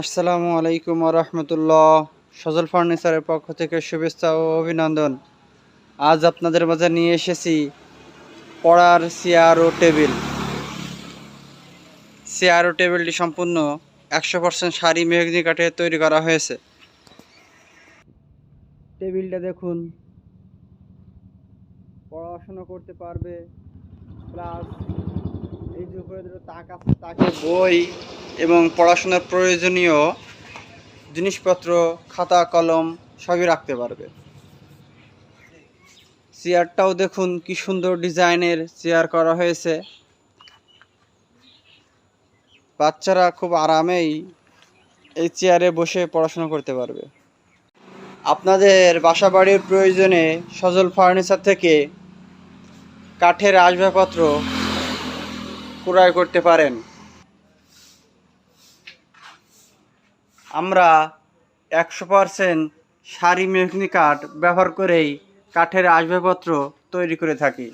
আসসালামু আলাইকুম রহমতুল্লাহ। সজল ফার্নিচারের পক্ষ থেকে শুভেচ্ছা ও অভিনন্দন। আজ আপনাদের মাঝে নিয়ে এসেছি পড়ার চেয়ার ও টেবিল। চেয়ার ও টেবিলটি সম্পূর্ণ একশো পার্সেন্ট শাড়ি মেহগনি কাঠে তৈরি করা হয়েছে। টেবিলটা দেখুন। পড়াশোনা করতে পারবে। প্লাস এই যে উপরে তাক আছে, তাকে বই এবং পড়াশোনার প্রয়োজনীয় জিনিসপত্র, খাতা, কলম সবই রাখতে পারবে। চেয়ারটাও দেখুন কি সুন্দর ডিজাইনের চেয়ার করা হয়েছে। বাচ্চারা খুব আরামেই এই চেয়ারে বসে পড়াশোনা করতে পারবে। আপনাদের বাসা বাড়ির প্রয়োজনে সজল ফার্নিচার থেকে কাঠের আসবাবপত্র ক্রয় করতে পারেন। আমরা একশো পারসেন্ট সারি মেহনি কাঠ ব্যবহার করেই কাঠের আসবাবপত্র তৈরি করে থাকি।